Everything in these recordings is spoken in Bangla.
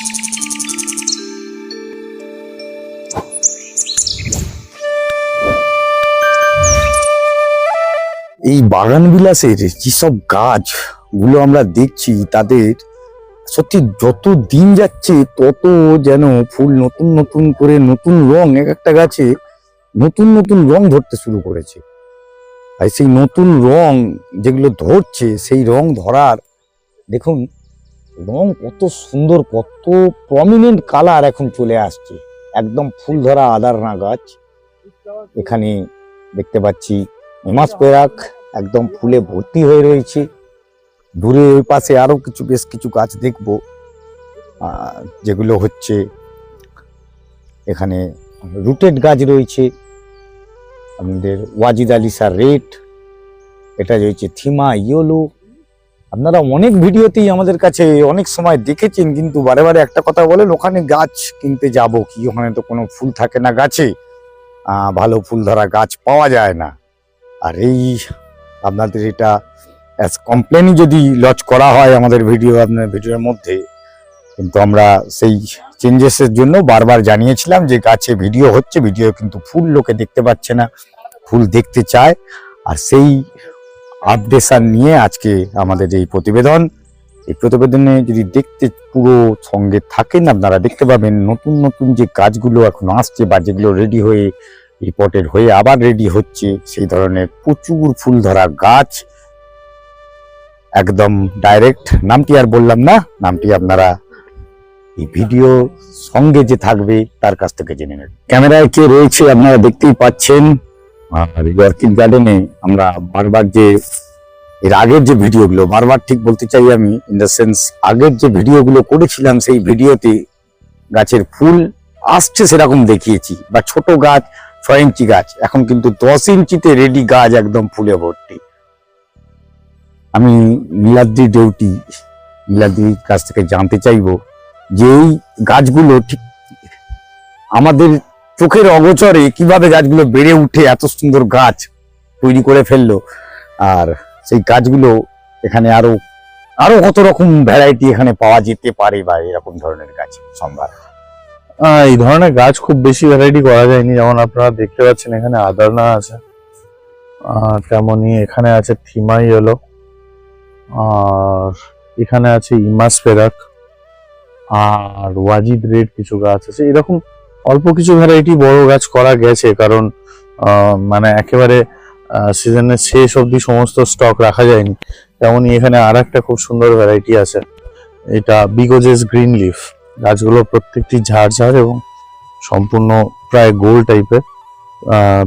এই বাগান বিলাসের যেসব গাছগুলো আমরা দেখছি, তাদের সত্যি যত দিন যাচ্ছে, তত যেন ফুল নতুন নতুন করে নতুন রং, এক একটা গাছে নতুন নতুন রং ধরতে শুরু করেছে। আর সেই নতুন রং যেগুলো ধরছে, সেই রং ধরার, দেখুন রং কত সুন্দর, কত প্রমিনেন্ট কালার এখন চলে আসছে। একদম ফুল ধরা আদারনা গাছ। এখানে দেখতে পাচ্ছি হেমাস পেরাক একদম ফুলে ভর্তি হয়ে রয়েছে। দূরে ওই পাশে আরও কিছু, বেশ কিছু গাছ দেখব। যেগুলো হচ্ছে এখানে রুটেড গাছ রয়েছে। আমাদের ওয়াজিদ আলী স্যার রেড এটা রয়েছে থিমা ইয়োলো। আপনারা অনেক ভিডিওতেই আমাদের কাছে অনেক সময় দেখেছেন, কিন্তু বারে বারে একটা কথা বলেন, ওখানে গাছ কিনতে যাব কি? ওখানে তো কোনো ফুল থাকে না গাছে। ভালো ফুল ধরা গাছ পাওয়া যায় না। আর এই আপনাদের এটা অ্যাজ কমপ্লেনই যদি লজ করা হয় আমাদের ভিডিও, আপনার ভিডিওর মধ্যে, কিন্তু আমরা সেই চেঞ্জেসের জন্য বারবার জানিয়েছিলাম যে গাছে ভিডিও হচ্ছে, ভিডিও কিন্তু ফুল লোকে দেখতে পাচ্ছে না, ফুল দেখতে চায়। আর সেই আপডেশন নিয়ে আজকে আমাদের এই প্রতিবেদন, এই প্রতিবেদনে যদি দেখতে পুরো সঙ্গে থাকেন, আপনারা দেখতে পাবেন নতুন নতুন যে গাছগুলো এখন আসছে বা যেগুলো রেডি হয়ে রিপোর্টেড হয়ে আবার রেডি হচ্ছে, সেই ধরনের প্রচুর ফুল ধরা গাছ। একদম ডাইরেক্ট নামটি আর বললাম না, নামটি আপনারা এই ভিডিও সঙ্গে যে থাকবে, তার কাছ থেকে জেনে নেবেন। ক্যামেরায় কে রয়েছে আপনারা দেখতেই পাচ্ছেন। আর ইয়র্কিন গার্ডেনে আমরা বারবার যে, এর আগের যে ভিডিওগুলো, বারবার ঠিক বলতে চাই আমি ইন দ্য সেন্স আগের যে ভিডিওগুলো করেছিলাম, সেই ভিডিওতে গাছের ফুল আসছে সেরকম দেখিয়েছি, বা ছোট গাছ, ছয় ইঞ্চি গাছ, এখন কিন্তু দশ ইঞ্চিতে রেডি গাছ একদম ফুলে ভর্তি। আমি নীলাদ্রি ডেউটি নীলাদ্রির কাছ থেকে জানতে চাইব যে এই গাছগুলো ঠিক আমাদের চোখের অগোচরে কীভাবে গাছগুলো বেড়ে উঠে এত সুন্দর গাছ তৈরি করে ফেলল। আর সেই গাছগুলো এখানে আরও আরও কত রকম ভ্যারাইটি এখানে পাওয়া যেতে পারে বা এরকম ধরনের গাছ সম্ভার। এই ধরনের গাছ খুব বেশি ভ্যারাইটি করা যায়নি। যেমন আপনারা দেখতে পাচ্ছেন এখানে আদারনা আছে তেমনই এখানে আছে থিমাই এলো, আর এখানে আছে ইমাস পেরাক, আর ওয়াজিদ রেড কিছু গাছ আছে। এরকম অল্প কিছু ভ্যারাইটি বড় গাছ করা গেছে, কারণ মানে একেবারে সিজনের শেষ অবধি সমস্ত স্টক রাখা যায়নি। তেমনই এখানে আর একটা খুব সুন্দর ভ্যারাইটি আছে। এটা বিগোজেস গ্রিন লিফ গাছগুলো প্রত্যেকটি ঝাড় ঝাড় এবং সম্পূর্ণ প্রায় গোল টাইপের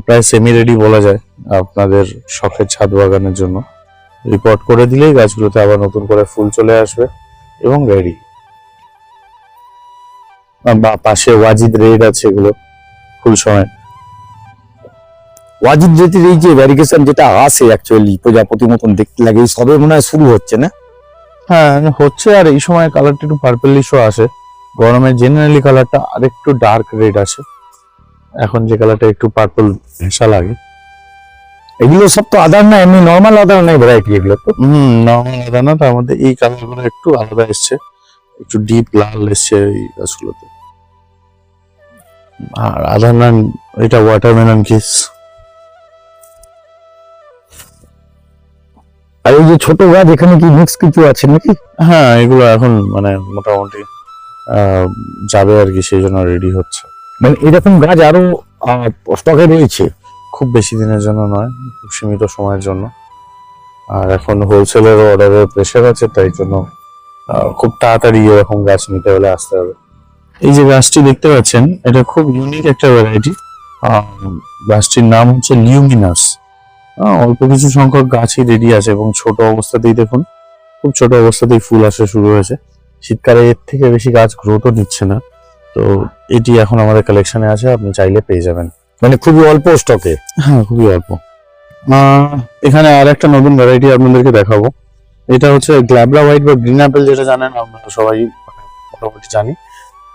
প্রায় সেমি রেডি বলা যায় আপনাদের শখের ছাদ বাগানের জন্য। রিপোর্ট করে দিলেই গাছগুলোতে আবার নতুন করে ফুল চলে আসবে এবং রেডি বা পাশে ওয়াজিদ রেড আছে এগুলো ফুল সময়। ওয়াজিদ জেটির এই যে ভ্যারিগেশন যেটা আসে অ্যাকচুয়ালি প্রজাপতি মতন দেখতে লাগে এই সবে মনে হয় শুরু হচ্ছে না? হ্যাঁ হচ্ছে আর এই সময় কালারটা একটু পার্পেলিশও আসে। গরমে জেনারেলি কালারটা আরেকটু ডার্ক রেড আছে এখন যে কালারটা একটু পার্পল ভেসা লাগে। এগুলো সব তো আদার না এমনি নর্মাল আদার নাই ভ্যারাইটি এগুলো তো? হুম নর্মাল আদার না তার মধ্যে এই কালারগুলো একটু আলাদা এসছে। একটু ডিপ লাল এসছে এই গাছগুলোতে। আর আদার নান এটা ওয়াটারমেলন কিস আর এই যে ছোট গাছ এখানে কি মিক্স কিছু আছে নাকি? হ্যাঁ এগুলো এখন মানে মোটামুটি আহ, যাবে আর কি সেই জন্য রেডি হচ্ছে। মানে এরকম গাছ আরও স্টকে রয়েছে? খুব বেশি দিনের জন্য নয় খুব সীমিত সময়ের জন্য। আর এখন হোলসেলের অর্ডারের প্রেশার আছে তাই জন্য খুব তাড়াতাড়ি এরকম গাছ নিতে হলে আসতে হবে। এই যে গাছটি দেখতে পাচ্ছেন এটা খুব ইউনিক একটা ভ্যারাইটি গাছটির নাম হচ্ছে লিউমিনাস অল্প কিছু সংখ্যক গাছই রেডি আছে এবং ছোট অবস্থাতেই দেখুন খুব ছোট অবস্থাতেই ফুল আসা শুরু হয়েছে। শীতকালে এর থেকে বেশি গাছ গ্রোথও নিচ্ছে না। তো এটি এখন আমাদের কালেকশনে আছে আপনি চাইলে পেয়ে যাবেন। মানে খুবই অল্প স্টকে হ্যাঁ খুবই অল্প। আহ, এখানে আর একটা নতুন ভ্যারাইটি আপনাদেরকে দেখাবো। এটা হচ্ছে গ্ল্যাবরা হোয়াইট বা গ্রিন অ্যাপেল যেটা জানেন আমরা সবাই মোটামুটি জানি।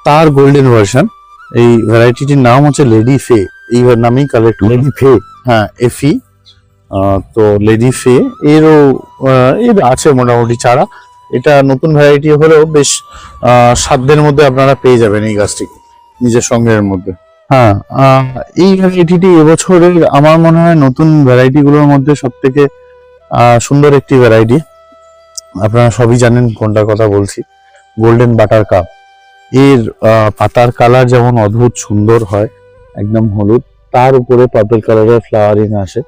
তার গোল্ডেন ভার্সন এই ভ্যারাইটিটির নাম হচ্ছে লেডি ফে। এই নামেই কালেক্ট লেডি ফে? হ্যাঁ এফি তো লেডি ফে। এরও এর আছে মোটামুটি চারা। এটা নতুন ভ্যারাইটি হলেও বেশ সাধ্যের মধ্যে আপনারা পেয়ে যাবেন এই গাছটি নিজের সঙ্গের মধ্যে। হ্যাঁ এই ভ্যারাইটিটি এবছরের আমার মনে হয় নতুন ভ্যারাইটিগুলোর মধ্যে সব থেকে সুন্দর একটি ভ্যারাইটি। আপনারা সবই জানেন কোনটার কথা বলছি। গোল্ডেন বাটার কাপ এর পাতার কালার যেমন অদ্ভুত সুন্দর হয়, একদম হলুদ, তার উপরে পার্পল কালারের ফ্লাওয়ারিং আসে।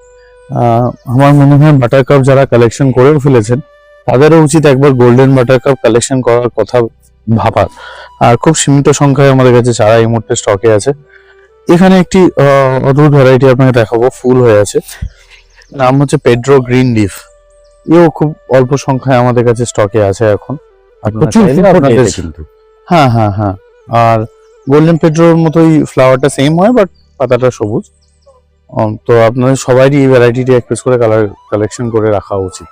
আমার মনে হয় বাটার কাপ যারা কালেকশন করে ফেলেছেন, তাদেরও উচিত একবার গোল্ডেন বাটার কাপ কালেকশন করার কথা ভাবার। আর খুব সীমিত সংখ্যায় আমাদের কাছে চারা এই মুহূর্তে স্টকে আছে। এখানে একটি অদ্ভুত ভ্যারাইটি আপনাকে দেখাবো, ফুল হয়ে আছে। নাম হচ্ছে পেড্রো গ্রিন লিফ এও খুব অল্প সংখ্যায় আমাদের কাছে স্টকে আছে এখন। আপনাদের- কিন্তু। হ্যাঁ হ্যাঁ হ্যাঁ। আর গোল্ডেন পেট্রোর মতোই ফ্লাওয়ারটা সেম হয় বাট পাতাটা সবুজ। তো আপনাদের সবারই এই ভ্যারাইটিটি এক পিস করে কালার কালেকশন করে রাখা উচিত।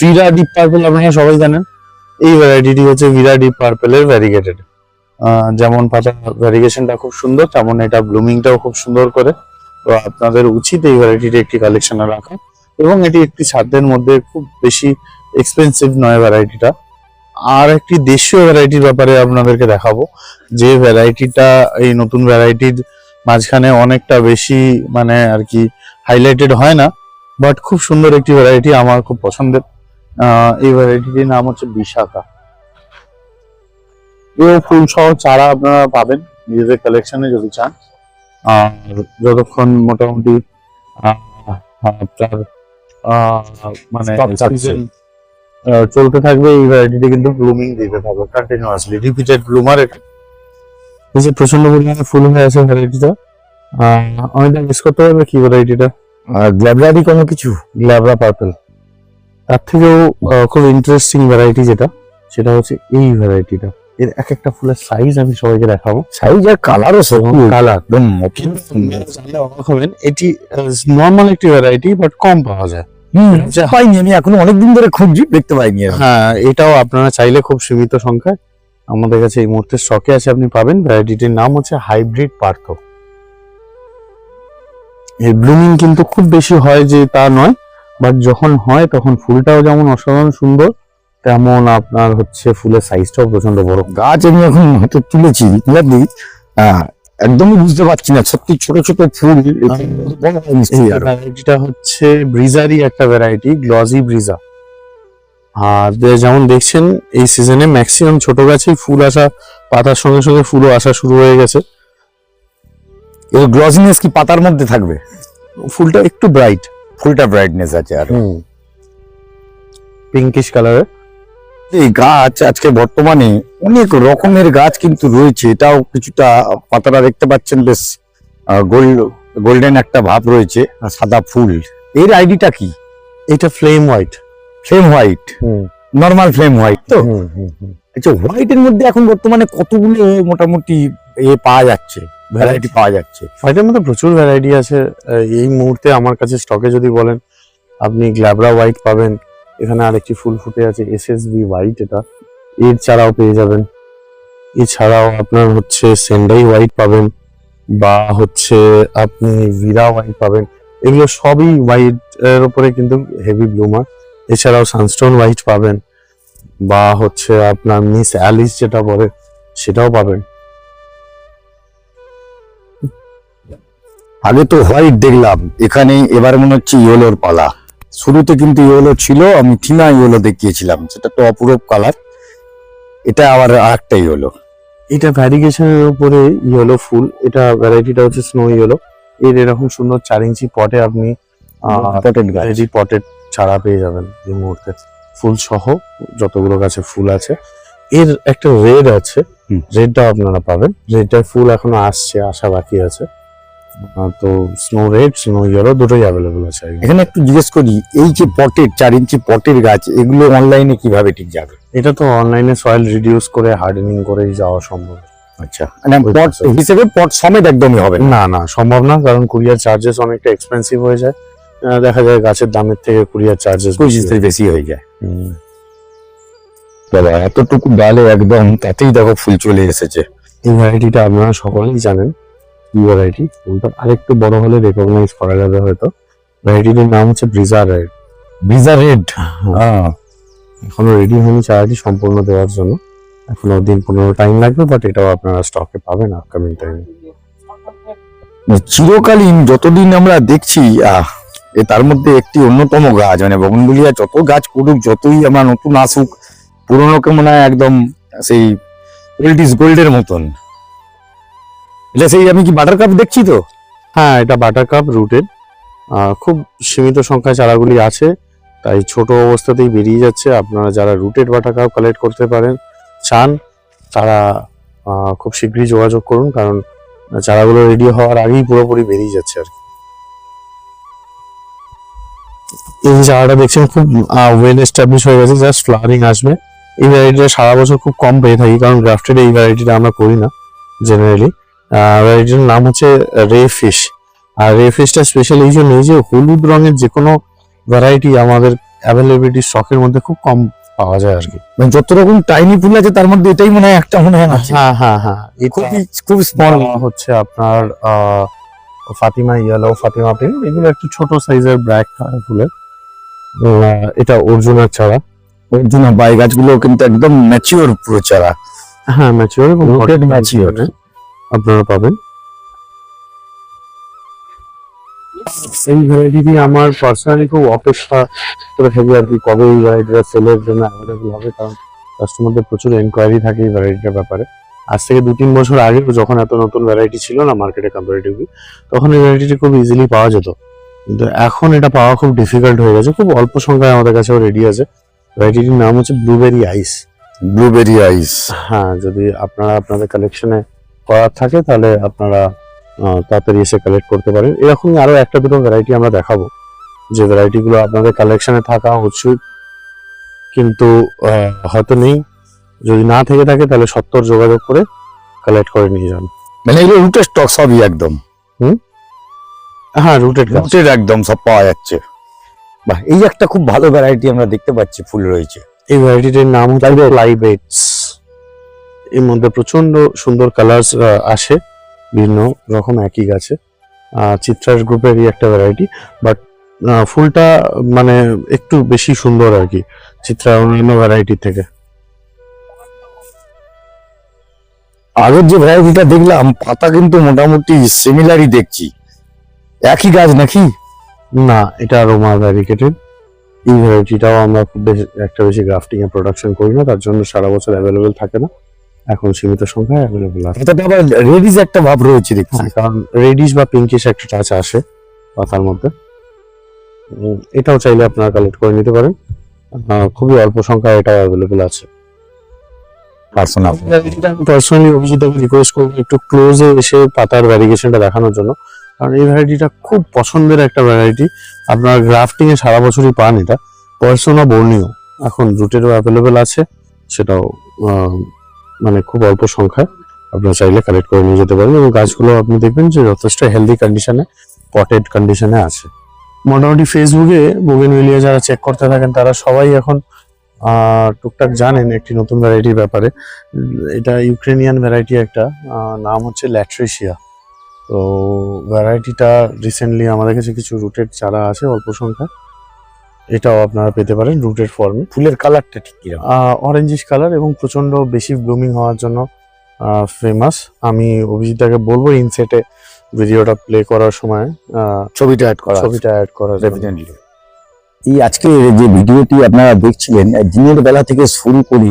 ভিরা ডিপ পার্পল আপনারা সবাই জানেন। এই ভ্যারাইটিটি হচ্ছে ভিরা ডিপ পার্পেলের ভ্যারিগেটেড যেমন পাতা ভ্যারিগেশনটা খুব সুন্দর, তেমন এটা ব্লুমিংটাও খুব সুন্দর করে। তো আপনাদের উচিত এই ভ্যারাইটিটি একটি কালেকশনে রাখা। এবং এটি একটি সাধ্যের মধ্যে খুব বেশি এক্সপেন্সিভ নয় ভ্যারাইটিটা আর একটি দেশীয় ভ্যারাইটির ব্যাপারে আপনাদেরকে দেখাবো। যে ভ্যারাইটিটা এই নতুন ভ্যারাইটির মাঝখানে অনেকটা বেশি মানে আর কি হাইলাইটেড হয় না বাট খুব সুন্দর একটি ভ্যারাইটি আমার খুব পছন্দের। এই ভ্যারাইটিটির নাম হচ্ছে বিশাখা। এও ফুল সহ চারা আপনারা পাবেন নিজেদের কালেকশনে যদি চান। আর যতক্ষণ মোটামুটি আপনার মানে চলতে থাকবে এই ভ্যারাইটিটি কিন্তু ব্লুমিং দিতে থাকবে কন্টিনিউয়াসলি রিপিটেড ব্লুমার এই যে প্রচণ্ড পরিমাণে ফুল হয়ে আছে ভ্যারাইটিটা অনেকটা মিস করতে পারবে কি ভ্যারাইটিটা আর গ্ল্যাবরারি কোনো কিছু? গ্ল্যাবরা পার্পল তার থেকেও খুব ইন্টারেস্টিং ভ্যারাইটি যেটা সেটা হচ্ছে এই ভ্যারাইটিটা এর এক একটা ফুলের সাইজ আমি সবাইকে দেখাবো। সাইজ আর কালারও কালার একদম অবাক হবেন এটি নর্মাল একটি ভ্যারাইটি বাট কম পাওয়া যায়। পাইনি আমি এখনও অনেকদিন ধরে খুঁজছি দেখতে পাইনি হ্যাঁ এটাও আপনারা চাইলে খুব সীমিত সংখ্যায়। আমাদের কাছে এই মুহূর্তে স্টকে আছে আপনি পাবেন। ভ্যারাইটিটির নাম হচ্ছে হাইব্রিড পার্থ এর ব্লুমিং কিন্তু খুব বেশি হয় যে তা নয় বাট যখন হয় তখন ফুলটাও যেমন অসাধারণ সুন্দর তেমন আপনার হচ্ছে ফুলের সাইজটাও প্রচণ্ড বড়? গাছ আমি এখন হয়তো তুলেছি আহ, একদমই বুঝতে পারছি না সত্যি ছোট ছোট ফুল। ভ্যারাইটিটা হচ্ছে ব্রিজারই একটা ভ্যারাইটি গ্লজি ব্রিজা আর যেমন দেখছেন এই সিজনে ম্যাক্সিমাম ছোট গাছেই ফুল আসা পাতার সঙ্গে সঙ্গে ফুলও আসা শুরু হয়ে গেছে। এর গ্লসিনেস কি পাতার মধ্যে থাকবে? ফুলটা একটু ব্রাইট ফুলটা ব্রাইটনেস আছে আর। পিঙ্কিশ কালারের এই গাছ আজকে বর্তমানে অনেক রকমের গাছ কিন্তু রয়েছে। এটাও কিছুটা পাতাটা দেখতে পাচ্ছেন বেশ গোল্ড গোল্ডেন একটা ভাব রয়েছে আর সাদা ফুল। এর আইডিটা কি? এটা flame white. Flame white? Normal flame white তো? আচ্ছা হোয়াইটের মধ্যে এখন বর্তমানে কতগুলো মোটামুটি এ পাওয়া যাচ্ছে? ভ্যারাইটি পাওয়া যাচ্ছে। হোয়াইটের মধ্যে প্রচুর ভ্যারাইটি আছে। এই মুহূর্তে আমার কাছে স্টকে যদি বলেন আপনি গ্ল্যাবরা হোয়াইট পাবেন এখানে আরেকটি ফুল ফুটে আছে এস এস বি হোয়াইট এটা। এর চারাও পেয়ে যাবেন। এছাড়াও আপনার হচ্ছে সেন্ডাই হোয়াইট পাবেন, বা হচ্ছে আপনি ভিরা হোয়াইট পাবেন। এগুলো সবই হোয়াইট এর উপরে কিন্তু হেভি ব্লুমার এছাড়াও সানস্টোন হোয়াইট পাবেন, বা হচ্ছে আপনার মিস অ্যালিস যেটা বলে, সেটাও পাবেন। আগে তো হোয়াইট দেখলাম। এখানে এবার মনে হচ্ছে ইয়েলোর পালা। শুরুতে কিন্তু ইয়েলো ছিল আমি থিনা ইয়েলো দেখিয়েছিলাম। সেটা তো অপূরব কালার এটা আবার আরেকটা ইয়েলো। এটা ভ্যারিগেশনের উপরে ইয়েলো ফুল। এটা ভ্যারাইটিটা হচ্ছে স্নো ইয়েলো এর এরকম সুন্দর চার ইঞ্চি পটে আপনি পটেড গাছ। পটের চারা পেয়ে যাবেন এই মুহূর্তে। ফুল সহ যতগুলো গাছে ফুল আছে। এর একটা রেড আছে। হুম। রেডটাও আপনারা পাবেন। রেডটার ফুল এখনও আসছে আসা বাকি আছে। তো স্নো রেড স্নো ইয়েলো দুটোই অ্যাভেলেবল আছে এখানে একটু জিজ্ঞেস করি এই যে পটের চার ইঞ্চি পটের গাছ এগুলো অনলাইনে কীভাবে ঠিক যাবে? এটা তো অনলাইনে সয়েল রিডিউস করে হার্ডেনিং করেই যাওয়া সম্ভব। আচ্ছা মানে পট হিসেবে পট সমেত একদমই হবে না? না সম্ভব না কারণ কুরিয়ার চার্জেস অনেকটা এক্সপেন্সিভ হয়ে যায়। দেখা যায় গাছের দামের থেকে কুরিয়ার চার্জেস বেশি হয়ে যায়। বাবা এতটুকু ডালে একদম তাতেই দেখো ফুল চলে এসেছে। এই ভ্যারাইটিটা আপনারা সকলেই জানেন। কি ভ্যারাইটি ফুলটা আরেকটু বড় হলে রেকগনাইজ করা যাবে হয়তো। ভ্যারাইটিটির নাম হচ্ছে ব্রিজা রেড ব্রিজা রেড এখনও রেডি হয়নি চারাটি সম্পূর্ণ দেওয়ার জন্য। এখনও দিন পনেরো টাইম লাগবে বাট এটাও আপনারা স্টকে পাবেন আপকামিং টাইমে চিরকালীন যতদিন আমরা দেখছি আহ, এ তার মধ্যে একটি অন্যতম গাছ মানে বগনগুলিয়া যত গাছ করুক যতই আমরা নতুন আসুক পুরোনোকে মনে হয় একদম সেই ওল্ড ইজ গোল্ডের মতন। এটা সেই, আমি কি বাটার কাপ দেখছি তো? হ্যাঁ এটা বাটার কাপ রুটেড খুব সীমিত সংখ্যায় চারাগুলি আছে, তাই ছোট অবস্থাতেই বেরিয়ে যাচ্ছে। আপনারা যারা রুটেড বাটার কাপ কালেক্ট করতে পারেন, চান, তারা খুব শীঘ্রই যোগাযোগ করুন, কারণ চারাগুলো রেডি হওয়ার আগেই পুরোপুরি বেরিয়ে যাচ্ছে আর। এই চারাটা দেখছেন, খুব ওয়েল এস্টাবলিশ হয়ে গেছে জাস্ট ফ্লাওয়ারিং আসবে। এই ভ্যারাইটিটা সারা বছর খুব কম পেয়ে থাকি, কারণ গ্রাফটেড এই ভ্যারাইটিটা আমরা করি না জেনারেলি ভ্যারাইটির নাম হচ্ছে রে ফিশ। আর রে ফিশটা স্পেশাল এই জন্য যে হলুদ রঙের যে কোনো ভ্যারাইটি আমাদের অ্যাভেলেবিলিটি স্টকের মধ্যে খুব কম পাওয়া যায় আর কি। মানে যত রকম টাইনি ফুল আছে তার মধ্যে এটাই মনে হয় একটা মনে হয় আছে হ্যাঁ হ্যাঁ হ্যাঁ। খুবই খুব স্মল হচ্ছে আপনার ফাতিমা ইয়েলো ফাতিমা পিঙ্ক এগুলো একটু ছোট সাইজের ব্ল্যাক ফুলের। এটা অর্জুনের চারা। ওর বাই গাছগুলো কিন্তু একদম ম্যাচিওর পুরো চারা। হ্যাঁ ম্যাচিওর এবং Rooted আপনারা পাবেন। এই ভ্যারাইটি আমার পার্সোনালি খুব অপেক্ষা করে থাকি আর কি কবে এই ভ্যারাইটিটা সেলের জন্য অ্যাভেলেবল হবে কারণ কাস্টমারদের প্রচুর এনকোয়ারি থাকে এই ভ্যারাইটিটার ব্যাপারে। আজ থেকে দু তিন বছর আগে যখন এত নতুন ভ্যারাইটি ছিল না মার্কেটে কম্পারেটিভলি তখন এই ভ্যারাইটিটি খুব ইজিলি পাওয়া যেত। কিন্তু এখন এটা পাওয়া খুব ডিফিকাল্ট হয়ে গেছে খুব অল্প সংখ্যায় আমাদের কাছেও রেডি আছে। ভ্যারাইটিটির নাম হচ্ছে ব্লুবেরি আইস ব্লুবেরি আইস হ্যাঁ যদি আপনারা আপনাদের কালেকশনে করার থাকে তাহলে আপনারা তাড়াতাড়ি এসে কালেক্ট করতে পারেন। এরকমই আরও একটা দুটো ভ্যারাইটি আমরা দেখাবো। যে ভ্যারাইটিগুলো আপনাদের কালেকশানে থাকা উচিত কিন্তু হয়তো নেই। যদি না থেকে থাকে তাহলে সত্তর যোগাযোগ করে কালেক্ট করে নিয়ে যান। মানে এগুলো রুটের স্টক সবই একদম? হুম? হ্যাঁ রুটেড গাছ। রুটের একদম সব পাওয়া যাচ্ছে। বাহ এই একটা খুব ভালো ভ্যারাইটি আমরা দেখতে পাচ্ছি ফুল রয়েছে। এই ভ্যারাইটিটির নাম হচ্ছে লাইবেটস এর মধ্যে প্রচণ্ড সুন্দর কালার্স আসে বিভিন্ন রকম একই গাছে। চিত্রাস গ্রুপেরই একটা ভ্যারাইটি বাট ফুলটা মানে একটু বেশি সুন্দর আর কি চিত্রা অন্যান্য ভ্যারাইটি থেকে। আগের যে ভ্যারাইটিটা দেখলাম পাতা কিন্তু মোটামুটি সিমিলারই দেখছি। একই গাছ নাকি? না এটা রোমা ভ্যারিকেটেড এই ভ্যারাইটিটাও আমরা খুব বেশি একটা বেশি গ্রাফটিং এ প্রোডাকশন করি না তার জন্য সারা বছর অ্যাভেলেবেল থাকে না। এখন সীমিত সংখ্যায় অ্যাভেলেবেল আছে। পাতাটা আবার রেডিস একটা ভাব রয়েছে দেখছি। হ্যাঁ, কারণ রেডিশ বা পিঙ্কিশ একটা টাচ আসে পাতার মধ্যে। এটাও চাইলে আপনারা কালেক্ট করে নিতে পারেন। খুবই অল্প সংখ্যায় এটা অ্যাভেলেবেল আছে। পার্সোনাল আমি পার্সোনালি অভিজিৎকে রিকোয়েস্ট করব একটু ক্লোজে এসে পাতার ভ্যারিগেশনটা দেখানোর জন্য। কারণ এই ভ্যারাইটিটা খুব পছন্দের একটা ভ্যারাইটি আপনারা গ্রাফটিং এ সারা বছরই পান এটা। পার্সোনা বর্ণীয় এখন রুটেরও অ্যাভেলেবেল আছে। সেটাও মানে খুব অল্প সংখ্যায় আপনারা চাইলে কালেক্ট করে নিয়ে যেতে পারেন এবং গাছগুলো আপনি দেখবেন যে যথেষ্ট হেলদি কন্ডিশনে পটেড কন্ডিশনে আছে। মোটামুটি ফেসবুকে বোগেনভেলিয়া যারা চেক করতে থাকেন, তারা সবাই এখন টুকটাক জানেন একটি নতুন ভ্যারাইটির ব্যাপারে। এটা ইউক্রেনিয়ান ভ্যারাইটি একটা নাম হচ্ছে ল্যাট্রিশিয়া তো ভ্যারাইটিটা রিসেন্টলি আমাদের কাছে কিছু রুটেড চারা আছে অল্প সংখ্যায়। এটাও আপনারা পেতে পারেন রুটের ফর্মে ফুলের কালারটা ঠিক কীরকম? অরেঞ্জিশ কালার এবং প্রচণ্ড বেশি ব্লুমিং হওয়ার জন্য ফেমাস আমি অভিজিৎটাকে বলব ইনসেটে ভিডিওটা প্লে করার সময় ছবিটা অ্যাড করা ছবিটা অ্যাড করা। ডেফিনেটলি এই আজকে যে ভিডিওটি আপনারা দেখছিলেন দিনের বেলা থেকে শুরু করে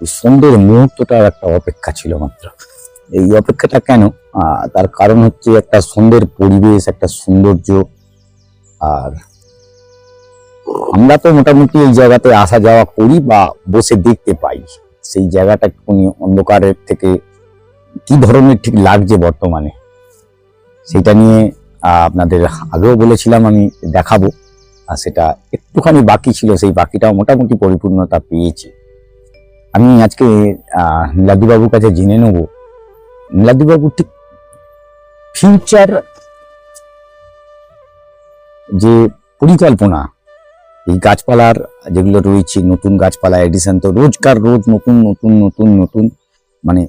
সুন্দর মুহূর্তটার একটা অপেক্ষা ছিল মাত্র। এই অপেক্ষাটা কেন? তার কারণ হচ্ছে একটা সুন্দর পরিবেশ একটা সৌন্দর্য আর আমরা তো মোটামুটি এই জায়গাতে আসা যাওয়া করি বা বসে দেখতে পাই। সেই জায়গাটা একটুখানি অন্ধকারের থেকে কি ধরনের ঠিক লাগছে বর্তমানে? সেটা নিয়ে আপনাদের আগেও বলেছিলাম আমি দেখাবো। আর সেটা একটুখানি বাকি ছিল সেই বাকিটাও মোটামুটি পরিপূর্ণতা পেয়েছে। আমি আজকে আহ, নীলাদ্রিবাবুর কাছে জেনে নেব। নীলাদ্রিবাবু ঠিক ফিউচার যে পরিকল্পনা এই গাছপালার যেগুলো রয়েছে, নতুন গাছপালা এডিশন তো রোজকার রোজ নতুন নতুন নতুন নতুন মানে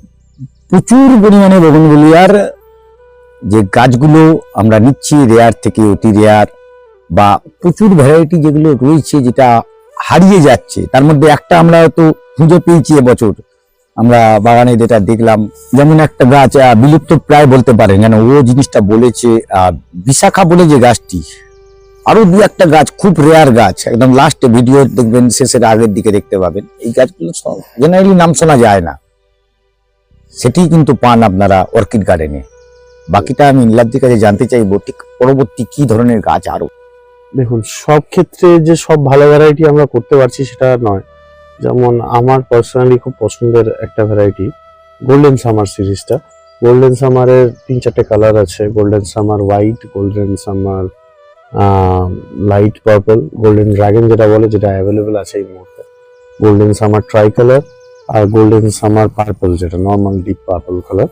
প্রচুর পরিমাণে বগনভেলিয়ার যে গাছগুলো আমরা নিচ্ছি রেয়ার থেকে অতি রেয়ার বা প্রচুর ভ্যারাইটি যেগুলো রয়েছে যেটা হারিয়ে যাচ্ছে, তার মধ্যে একটা আমরা হয়তো খুঁজে পেয়েছি এবছর। আমরা বাগানে যেটা দেখলাম, যেমন একটা গাছ বিলুপ্ত প্রায় বলতে পারেন, যেন ও জিনিসটা বলেছে বিশাখা বলে যে গাছটি। আরও দু একটা গাছ, খুব রেয়ার গাছ। একদম লাস্টে ভিডিও দেখবেন, শেষের আগের দিকে দেখতে পাবেন। এই গাছগুলো জেনারেলি নাম শোনা যায় না। সেটি কিন্তু পান আপনারা অর্কিড গার্ডেনে বাকিটা আমি নীলাদ্রির কাছে জানতে চাইব, ঠিক পরবর্তী কি ধরনের গাছ আরও? দেখুন, সব ক্ষেত্রে যে সব ভালো ভ্যারাইটি আমরা করতে পারছি সেটা নয়। যেমন আমার পার্সোনালি খুব পছন্দের একটা ভ্যারাইটি গোল্ডেন সামার সিরিজটা গোল্ডেন সামারের তিন চারটে কালার আছে। Golden summer white golden summer light purple golden dragon যেটা বলে, যেটা অ্যাভেলেবেল আছে এই মুহূর্তে। গোল্ডেন সামার ট্রাই কালার আর গোল্ডেন সামার পার্পল যেটা নর্মাল ডিপ পার্পল কালার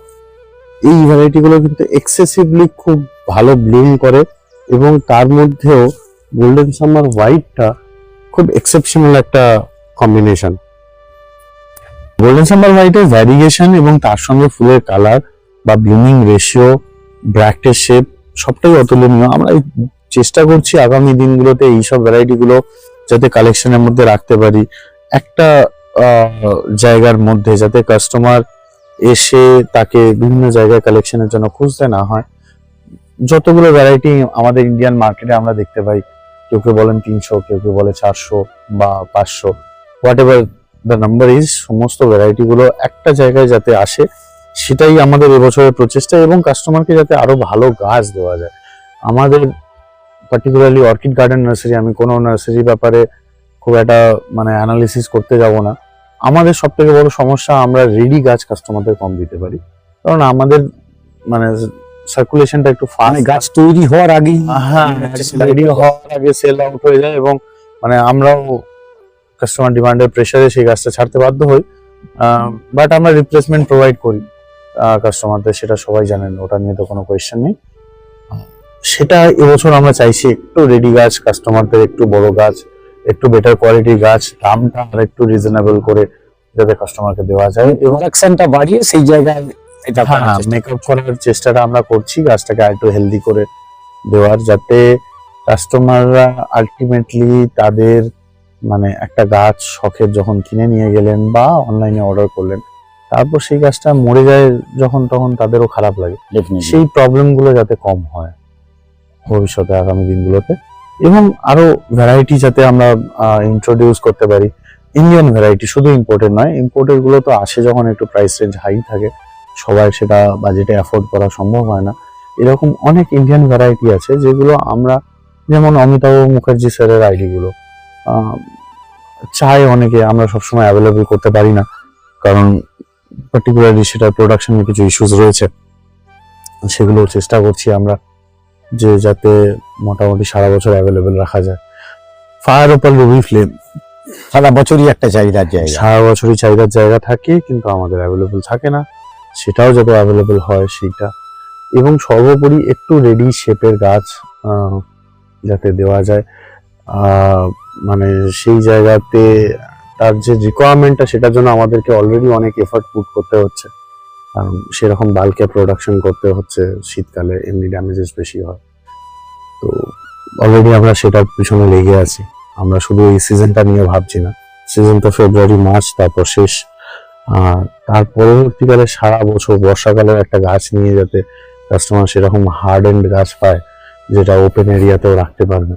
এই ভ্যারাইটিগুলো কিন্তু এক্সেসিভলি খুব ভালো ব্লুম করে এবং তার মধ্যেও গোল্ডেন সামার হোয়াইটটা খুব এক্সেপশনাল একটা কম্বিনেশন গোল্ডেন সামার হোয়াইটের ভ্যারিয়েশন এবং তার সঙ্গে ফুলের কালার বা ব্লুমিং রেশিও ব্র্যাক্টের শেপ সবটাই অতুলনীয়। আমরা চেষ্টা করছি আগামী দিনগুলোতে এইসব ভ্যারাইটি গুলো যাতে কালেকশনের মধ্যে রাখতে পারি। একটা জায়গার মধ্যে যাতে কাস্টমার এসে তাকে বিভিন্ন জায়গায় কালেকশনের জন্য খুঁজতে না হয়। যতগুলো ভ্যারাইটি আমাদের ইন্ডিয়ান মার্কেটে আমরা দেখতে পাই, কেউ কেউ বলেন তিনশো, কেউ কেউ বলে চারশো বা পাঁচশো। Whatever the number is সমস্ত ভ্যারাইটি গুলো একটা জায়গায় যাতে আসে, সেটাই আমাদের এবছরের প্রচেষ্টা এবং কাস্টমারকে যাতে আরও ভালো গাছ দেওয়া যায়। আমাদের পার্টিকুলারলি অর্কিড গার্ডেন নার্সারি আমি কোনো নার্সারি ব্যাপারে খুব একটা মানে অ্যানালিসিস করতে যাব না। আমাদের সব থেকে বড় সমস্যা আমরা রেডি গাছ কাস্টমারদের কম দিতে পারি। কারণ আমাদের মানে সার্কুলেশনটা একটু মানে ফাস্ট গাছ তৈরি হওয়ার আগেই হ্যাঁ রেডি হওয়ার আগে সেল আউট হয়ে যায় এবং মানে আমরাও কাস্টমার ডিমান্ডের প্রেশারে সেই গাছটা ছাড়তে বাধ্য হই। বাট আমরা রিপ্লেসমেন্ট প্রোভাইড করি কাস্টমারদের সেটা সবাই জানেন ওটা নিয়ে তো কোনো কোয়েশ্চেন নেই। সেটা এবছর আমরা চাইছি একটু রেডি গাছ কাস্টমারদের একটু বড় গাছ একটু বেটার কোয়ালিটির গাছ দামটা আর একটু রিজনেবল করে যাতে কাস্টমারকে দেওয়া যায় এবং প্রোডাকশনটা বাড়িয়ে সেই জায়গায় এটা হ্যাঁ করার মেকআপ করার চেষ্টাটা আমরা করছি গাছটাকে আরেকটু হেলদি করে দেওয়ার যাতে কাস্টমাররা আলটিমেটলি তাদের মানে একটা গাছ শখের যখন কিনে নিয়ে গেলেন বা অনলাইনে অর্ডার করলেন তারপর সেই গাছটা মরে যায় যখন তখন তাদেরও খারাপ লাগে. সেই প্রবলেমগুলো যাতে কম হয়। ভবিষ্যতে, আগামী দিনগুলোতে। এবং আরও ভ্যারাইটি যাতে আমরা ইন্ট্রোডিউস করতে পারি। ইন্ডিয়ান ভ্যারাইটি শুধু ইম্পোর্টেড নয় ইম্পোর্টেডগুলো তো আসে যখন একটু প্রাইস রেঞ্জ হাই থাকে। সবাই সেটা বাজেটে অ্যাফোর্ড করা সম্ভব হয় না। এরকম অনেক ইন্ডিয়ান ভ্যারাইটি আছে যেগুলো আমরা, যেমন অমিতাভ মুখার্জি স্যারের আইডিগুলো চাই অনেকে, আমরা সবসময় অ্যাভেলেবল করতে পারি না। কারণ পার্টিকুলারলি সেটার প্রোডাকশনের কিছু ইস্যুস রয়েছে। সেগুলো চেষ্টা করছি আমরা। যে যাতে মোটামুটি সারা বছর অ্যাভেলেবেল রাখা যায়। ফায়ার ওপাল রুবি ফ্লেম সারা বছরই একটা চাহিদার জায়গা। সারা বছরই চাহিদার জায়গা থাকে কিন্তু আমাদের অ্যাভেলেবেল থাকে না। সেটাও যাতে অ্যাভেলেবেল হয় সেইটা। এবং সর্বোপরি একটু রেডি শেপের গাছ যাতে দেওয়া যায়। মানে সেই জায়গাতে তার যে রিকোয়ারমেন্টটা সেটার জন্য আমাদেরকে অলরেডি অনেক এফার্ট পুট করতে হচ্ছে। কারণ সেরকম বাল্কে প্রোডাকশন করতে হচ্ছে শীতকালে এমনি ড্যামেজেস বেশি হয়। তো অলরেডি আমরা সেটার পিছনে লেগে আছি। আমরা শুধু এই সিজনটা নিয়ে ভাবছি না। সিজন তো ফেব্রুয়ারি মার্চ তারপর শেষ। আর তার পরবর্তীকালে সারা বছর বর্ষাকালের একটা গাছ নিয়ে যাতে কাস্টমার সেরকম হার্ড এন্ড গাছ পায় যেটা ওপেন এরিয়াতেও রাখতে পারবে।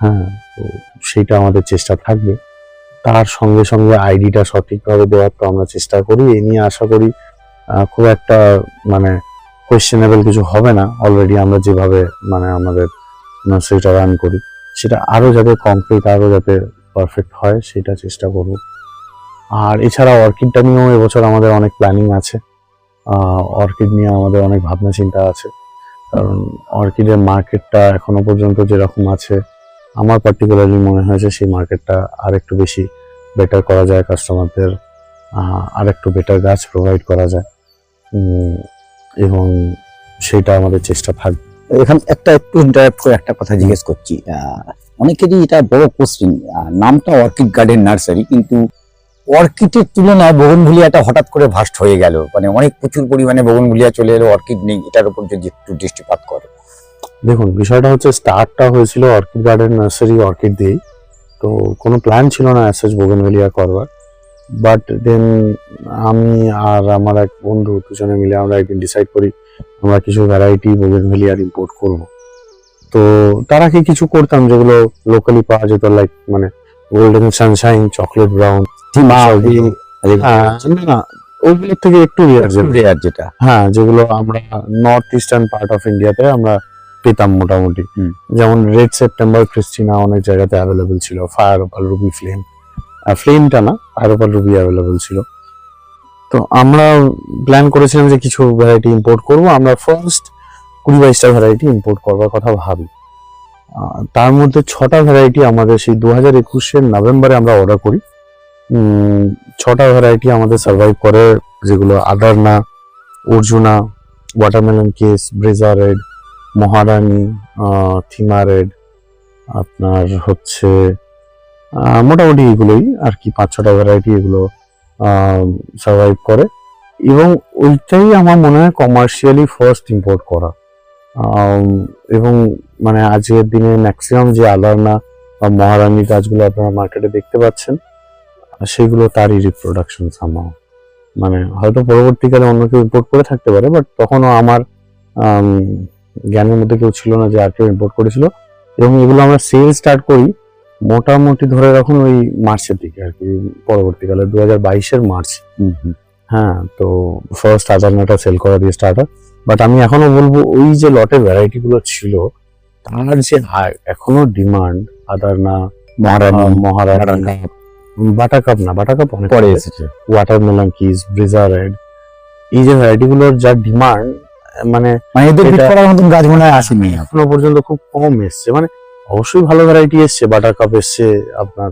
হ্যাঁ তো সেইটা আমাদের চেষ্টা থাকবে। তার সঙ্গে সঙ্গে আইডিটা সঠিকভাবে দেওয়ার তো আমরা চেষ্টা করি। এই নিয়ে আশা করি খুব একটা মানে কোয়েশ্চেনেবল কিছু হবে না। অলরেডি আমরা যেভাবে মানে আমাদের নার্সারিটা রান করি, সেটা আরও যাতে কমপ্লিট আরও যাতে পারফেক্ট হয়, সেটা চেষ্টা করব। আর এছাড়া অর্কিডটা নিয়েও এবছর আমাদের অনেক প্ল্যানিং আছে। অর্কিড নিয়ে আমাদের অনেক ভাবনা চিন্তা আছে। কারণ অর্কিডের মার্কেটটা এখনও পর্যন্ত যেরকম আছে, আমার পার্টিকুলারলি মনে হয়েছে সেই মার্কেটটা আর একটু বেশি বেটার করা যায় কাস্টমারদের আর একটু বেটার গাছ প্রোভাইড করা যায়। এবং সেটা আমাদের চেষ্টা থাকবে এখান একটা একটু ইন্টারাপ্ট করে একটা কথা জিজ্ঞেস করছি। অনেকেরই এটা বড় কোশ্চিন নামটা অর্কিড গার্ডেন নার্সারি, কিন্তু অর্কিডের তুলনায় বগনভুলিয়াটা হঠাৎ করে ভাস্ট হয়ে গেল। মানে অনেক প্রচুর পরিমাণে বগনভুলিয়া চলে এলো, অর্কিড নেই। এটার উপর যদি একটু দৃষ্টিপাত করে। দেখুন, বিষয়টা হচ্ছে স্টার্টটা হয়েছিল অর্কিড গার্ডেন নার্সারি অর্কিড দিয়েই। তো কোনো প্ল্যান ছিল না অ্যাসেজ বোগেনভেলিয়া করবার। বাট দেন আমি আর আমার এক বন্ধু দুজনে মিলে আমরা একদিন ডিসাইড করি আমরা কিছু ভ্যারাইটি বোগেনভেলিয়ার ইম্পোর্ট করব। তো তার আগে কিছু করতাম যেগুলো লোকালি পাওয়া যেত লাইক মানে গোল্ডেন সানশাইন চকলেট ব্রাউন না না ওইগুলোর থেকে একটু রেয়ার রেয়ার যেটা। হ্যাঁ যেগুলো আমরা নর্থ ইস্টার্ন পার্ট অফ ইন্ডিয়াতে আমরা পেতাম মোটামুটি। যেমন রেড সেপ্টেম্বর ক্রিস্টিনা অনেক জায়গাতে অ্যাভেলেবেল ছিল ফায়ার রুবি ফ্লেম ফ্লেমটা না ফায়ার ওপাল রুবি অ্যাভেলেবল ছিল। তো আমরা প্ল্যান করেছিলাম যে কিছু ভ্যারাইটি ইম্পোর্ট করব। আমরা ফার্স্ট কুড়ি বাইশটা ভ্যারাইটি ইম্পোর্ট করবার কথা ভাবি। তার মধ্যে ছটা ভ্যারাইটি আমাদের সেই দু হাজার একুশের নভেম্বরে আমরা অর্ডার করি। ছটা ভ্যারাইটি আমাদের সার্ভাইভ করে, যেগুলো আদারনা অর্জুনা ওয়াটারমেলন কেস ব্রেজা রেড মহারানী থিমা রেড আপনার হচ্ছে মোটামুটি এগুলোই আর কি, পাঁচ ছটা ভ্যারাইটি এগুলো সার্ভাইভ করে। এবং ওইটাই আমার মনে হয় কমার্শিয়ালি ফার্স্ট ইম্পোর্ট করা। এবং মানে আজকের দিনে ম্যাক্সিমাম যে আলারনা বা মহারানী গাছগুলো আপনারা মার্কেটে দেখতে পাচ্ছেন, সেগুলো তারই রিপ্রোডাকশন সামাও মানে হয়তো পরবর্তীকালে অন্য কেউ ইম্পোর্ট করে থাকতে পারে বাট তখনও আমার জ্ঞানের মধ্যে কেউ ছিল না যে আর কেউ ইম্পোর্ট করেছিল। এবং এগুলো আমরা সেল স্টার্ট করি মোটামুটি ধরে রাখুন ওই মার্চের দিকে আর কি পরবর্তীকালে দু হাজার বাইশের মার্চ। হ্যাঁ তো ফার্স্ট আদারনাটা সেল করা দিয়ে স্টার্ট হয়। বাট আমি এখনও বলব ওই যে লটের ভ্যারাইটি গুলো ছিল তার যে এখনও ডিমান্ড আদারনা মহারানী মহারানা বাটা কাপ না। বাটা কাপ অনেক পরে পরে এসেছে। ওয়াটারমেলন কিস ব্রিজা রেড এই যে ভ্যারাইটি গুলোর যা ডিমান্ড মানে মানে এদের বিট করার মতন গাছ মনে হয় আসেনি। এখনও পর্যন্ত খুব কম এসছে। মানে অবশ্যই ভালো ভ্যারাইটি এসছে বাটার কাপ এসছে, আপনার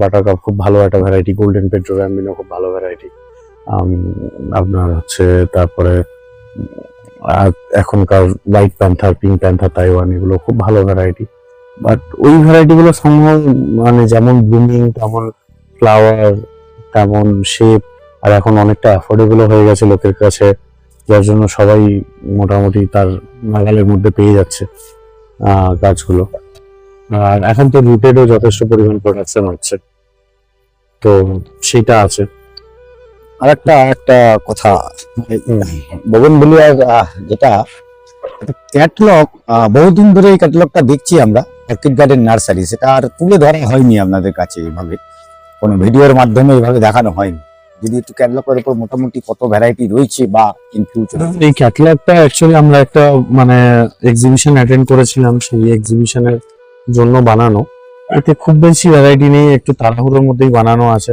বাটার কাপ খুব ভালো একটা ভ্যারাইটি গোল্ডেন পেট্রো খুব ভালো ভ্যারাইটি আপনার হচ্ছে তারপরে এখনকার white panther pink panther Taiwan এগুলো খুব ভালো ভ্যারাইটি বাট ওই ভ্যারাইটিগুলো সম্ভব মানে যেমন ব্লুমিং তেমন ফ্লাওয়ার তেমন শেপ আর এখন অনেকটা অ্যাফোর্ডেবল হয়ে গেছে লোকের কাছে, যার জন্য সবাই মোটামুটি তার নাগালের মধ্যে পেয়ে যাচ্ছে গাছগুলো। আর এখন তো রুটেডও যথেষ্ট পরিমাণ প্রোডাকশন হচ্ছে। তো সেটা আছে। আর একটা একটা কথা বগন বলিয়ার যেটা ক্যাটলগ বহুদিন ধরে এই ক্যাটলগটা দেখছি আমরা, অর্কিড গার্ডেন নার্সারি, সেটা আর তুলে ধরা হয়নি আপনাদের কাছে এইভাবে। কোনো ভিডিওর মাধ্যমে এইভাবে দেখানো হয়নি। যদি একটু ক্যাটলগের উপর মোটামুটি কত ভ্যারাইটি রয়েছে বা ইন ফিউচার এই ক্যাটলগটা অ্যাকচুয়ালি আমরা একটা মানে এক্সিবিশন অ্যাটেন্ড করেছিলাম, সেই এক্সিবিশনের জন্য বানানো। এতে খুব বেশি ভ্যারাইটি নেই, একটু তাড়াহুড়োর মধ্যেই বানানো আছে।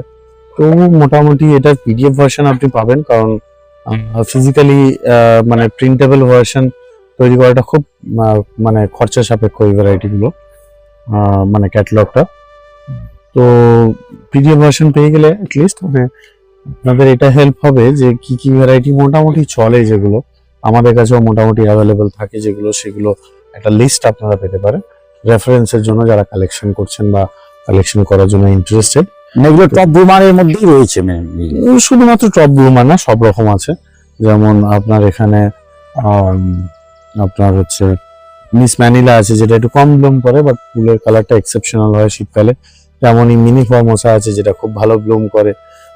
তো মোটামুটি এটার পিডিএফ ভার্সন আপনি পাবেন, কারণ ফিজিক্যালি মানে প্রিন্টেবল ভার্সন তৈরি করাটা খুব মানে খরচা সাপেক্ষ এই ভ্যারাইটিগুলো মানে ক্যাটালগটা তো পিডিএফ ভার্সন পেয়ে গেলে লিস্ট মানে আপনাদের এটা হেল্প হবে যে কি কি ভ্যারাইটি মোটামুটি চলে যেগুলো। আমাদের কাছেও মোটামুটি অ্যাভেলেবেল থাকে যেগুলো, সেগুলো একটা লিস্ট আপনারা পেতে পারেন। রেফারেন্সের জন্য যারা কালেকশন করছেন বা কালেকশন করার জন্য ইন্টারেস্টেড মানে এগুলো টপ বুমারের মধ্যেই রয়েছে। শুধুমাত্র টপ ব্লুমার না সব রকম আছে। যেমন আপনার এখানে আপনার হচ্ছে মিস ম্যানিলা আছে যেটা একটু কম ব্লুম করে বাট ফুলের কালারটা এক্সেপশনাল হয় শীতকালে। তেমনই মিনি ফর্মোসা আছে যেটা খুব ভালো ব্লুম করে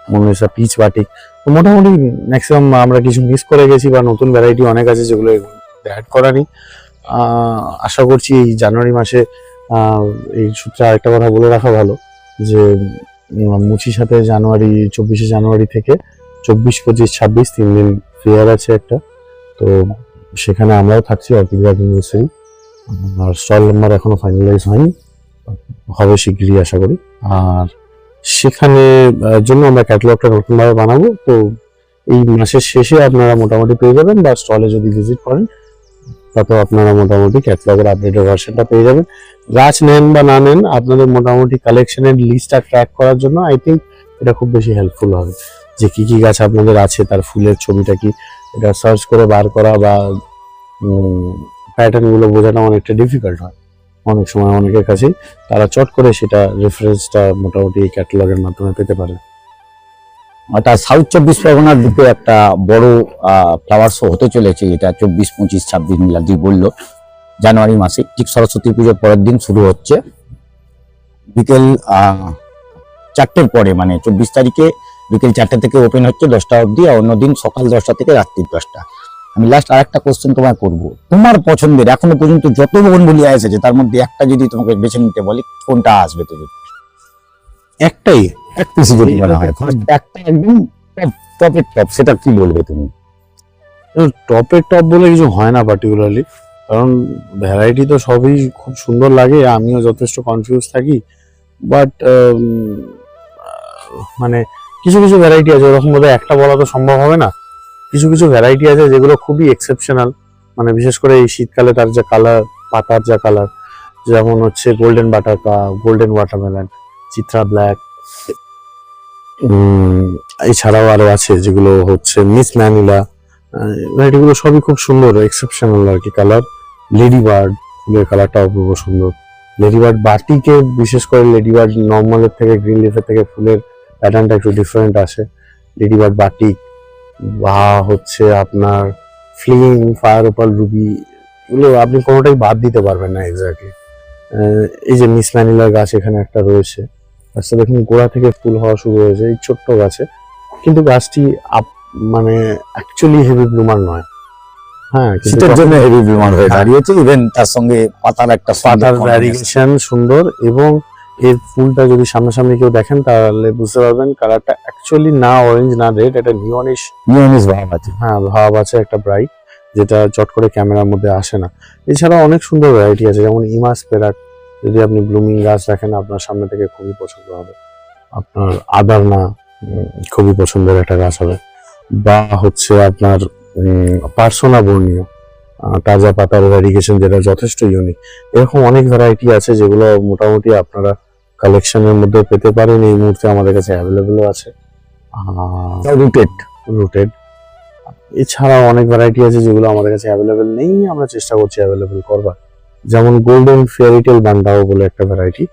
মনোসা পিচ বাটিক তো মোটামুটি ম্যাক্সিমাম আমরা কিছু মিস করে গেছি বা নতুন ভ্যারাইটি অনেক আছে যেগুলো অ্যাড করারই। আহ, আশা করছি এই জানুয়ারি মাসে এই সূত্রে আরেকটা কথা বলে রাখা ভালো, যে মুচির সাথে জানুয়ারি, চব্বিশে জানুয়ারি থেকে চব্বিশ, পঁচিশ, ছাব্বিশ তিন দিন ফেয়ার আছে একটা। তো সেখানে আমরাও থাকছি অর্কিড গার্ডেন ইউনিভার্সিটি আর স্টল নাম্বার এখনও ফাইনালাইজ হয়নি। হবে শিগগিরই আশা করি। আর সেখানে জন্য আমরা ক্যাটালগটা নতুনভাবে বানাবো। তো এই মাসের শেষে আপনারা মোটামুটি পেয়ে যাবেন বা স্টলে যদি ভিজিট করেন। তাতেও আপনারা মোটামুটি ক্যাটালগের আপডেটেড ভার্সনটা পেয়ে যাবেন। গাছ নেন বা না নেন, আপনাদের মোটামুটি কালেকশনের লিস্টটা ট্র্যাক করার জন্য আই থিঙ্ক এটা খুব বেশি হেল্পফুল হবে। যে কি কি গাছ আপনাদের আছে, তার ফুলের ছবিটা কি, এটা সার্চ করে বার করা বা প্যাটার্নগুলো বোঝানো অনেকটা ডিফিকাল্ট হয়। অনেক সময় অনেকের কাছেই তারা চট করে সেটা রেফারেন্সটা মোটামুটি এই ক্যাটালগের মাধ্যমে পেতে পারে। অর্থাৎ সাউথ চব্বিশ পরগনার দিকে একটা বড় ফ্লাওয়ার শো হতে চলেছে, এটা চব্বিশ, পঁচিশ, ছাব্বিশ মিলাদি বলল, জানুয়ারি মাসে। ঠিক সরস্বতী পুজোর পরের দিন শুরু হচ্ছে। বিকেল চারটের পরে মানে চব্বিশ তারিখে বিকেল চারটে থেকে ওপেন হচ্ছে দশটা অবধি, আর অন্যদিন সকাল দশটা থেকে রাত্রি দশটা। আমি লাস্ট আর একটা কোশ্চেন তোমায় করব। তোমার পছন্দের, এখনও পর্যন্ত যত বনভুলিয়া এসেছে, তার মধ্যে একটা যদি তোমাকে বেছে নিতে বলি, কোনটা আসবে তো একটাই এক পিসি যদি মনে হয় একটা একদম টপের টপ সেটা কি বলবে তুমি? টপের টপ বলে কিছু হয় না পার্টিকুলারলি কারণ ভ্যারাইটি তো সবই খুব সুন্দর লাগে আমিও যথেষ্ট কনফিউজ থাকি বাট মানে কিছু কিছু ভ্যারাইটি আছে ওরকম বোধহয় একটা বলা তো সম্ভব হবে না। কিছু কিছু ভ্যারাইটি আছে যেগুলো খুবই এক্সেপশনাল মানে বিশেষ করে এই শীতকালে তার যে কালার পাতার যা কালার যেমন হচ্ছে গোল্ডেন বাটারকা গোল্ডেন ওয়াটারমেলন চিত্রা ব্ল্যাক এছাড়াও আরও আছে যেগুলো হচ্ছে মিস ম্যানিলা ভ্যারাইটিগুলো সবই খুব সুন্দর এক্সেপশনাল আর কি কালার লেডি বার্ড ফুলের কালারটা অপূর্ব সুন্দর। লেডি বার্ড বাটিকে বিশেষ করে লেডি বার্ড নর্মালের থেকে গ্রিন লিফের থেকে ফুলের প্যাটার্নটা একটু ডিফারেন্ট আসে। লেডি বার্ড বাটিক বা হচ্ছে আপনার ফ্লিং ফায়ার ওপাল রুবি এগুলো আপনি কোনোটাই বাদ দিতে পারবেন না এক্স্যাক্টলি এই যে মিস ম্যানিলার গাছ এখানে একটা রয়েছে। গাছটা দেখুন গোড়া থেকে ফুল হওয়া শুরু হয়েছে এই ছোট্ট গাছে। কিন্তু গাছটি আপ মানে অ্যাকচুয়ালি হেভি ব্লুমার নয়। হ্যাঁ শীতের জন্য হেভি বিমান হয়ে হ্যাঁ। দাঁড়িয়েছে ইভেন তার সঙ্গে পাতার একটা পাতার। ভ্যারিয়েশন সুন্দর এবং এর ফুলটা যদি সামনাসামনি কেউ দেখেন তাহলে বুঝতে পারবেন কালারটা অ্যাকচুয়ালি না অরেঞ্জ না রেড এটা নিয়নিশ নিয়মিত ভাব আছে। হ্যাঁ ভাব আছে একটা ব্রাইট যেটা চট করে ক্যামেরার মধ্যে আসে না। এছাড়া অনেক সুন্দর ভ্যারাইটি আছে যেমন ইমাস পেরাট যদি আপনি ব্লুমিং গাছ রাখেন আপনার সামনে থেকে খুবই পছন্দ হবে। আপনার আদারনা উম, খুবই পছন্দের একটা গাছ হবে। বা হচ্ছে আপনার পার্সোনা বর্ণীয় তাজা পাতার ভ্যারিগেশন যেটা যথেষ্ট ইউনিক এরকম অনেক ভ্যারাইটি আছে যেগুলো মোটামুটি আপনারা কালেকশনের মধ্যে পেতে পারেন। এই মুহূর্তে আমাদের কাছে অ্যাভেলেবেলও আছে। রুটেড রুটেড এছাড়াও অনেক ভ্যারাইটি আছে যেগুলো আমাদের কাছে অ্যাভেলেবেল নেই। আমরা চেষ্টা করছি অ্যাভেলেবেল করবার। যেমন গোল্ডেন ফেয়ারিটেল বান্ডাও বলে একটা ভ্যারাইটি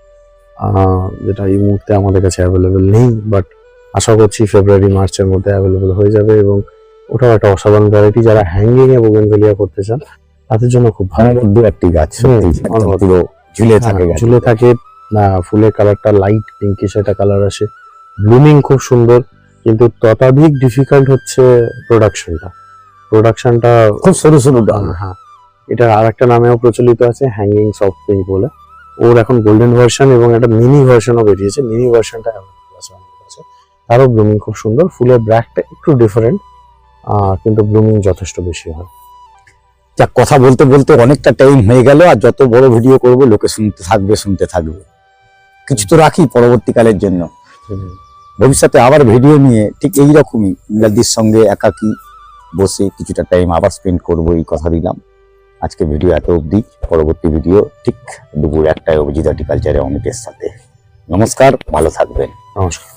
যেটা এই মুহূর্তে আমাদের কাছে অ্যাভেলেবেল নেই বাট আশা করছি ফেব্রুয়ারি মার্চের মধ্যে অ্যাভেলেবেল হয়ে যাবে এবং ওটাও একটা অসাধারণ ভ্যারাইটি যারা হ্যাঙ্গিং এ বোগেনভেলিয়া করতে চান তাদের জন্য খুব ভালো। অনবদ্য একটি গাছ ঝুলে থাকে হ্যাঁ, ঝুলে থাকে ফুলের কালারটা লাইট পিঙ্কিশ একটা কালার আসে। ব্লুমিং খুব সুন্দর কিন্তু ততাধিক ডিফিকাল্ট হচ্ছে প্রোডাকশনটা প্রোডাকশনটা খুব সরু সরু ডাল হ্যাঁ এটার আর একটা নামেও প্রচলিত আছে হ্যাঙ্গিং সফট পিঙ্ক বলে। ওর এখন গোল্ডেন ভার্সন এবং একটা মিনি ভার্সনও বেরিয়েছে। মিনি ভার্সনটা আছে তারও ব্লুমিং খুব সুন্দর। ফুলের ব্র্যাকটা একটু ডিফারেন্ট কিন্তু ব্লুমিং যথেষ্ট বেশি হয়। যা কথা বলতে বলতে অনেকটা টাইম হয়ে গেল, আর যত বড় ভিডিও করব, লোকে শুনতে থাকবে শুনতে থাকবে। কিছু তো রাখি পরবর্তীকালের জন্য। ভবিষ্যতে আবার ভিডিও নিয়ে ঠিক এইরকমই ইংরাজির সঙ্গে একাকি বসে কিছুটা টাইম আবার স্পেন্ড করব, এই কথা দিলাম। আজকে ভিডিও এত অবধি। পরবর্তী ভিডিও ঠিক দুপুর একটায় অভিজিৎ হর্টিকালচারে অমিতের সাথে। নমস্কার, ভালো থাকবেন। নমস্কার।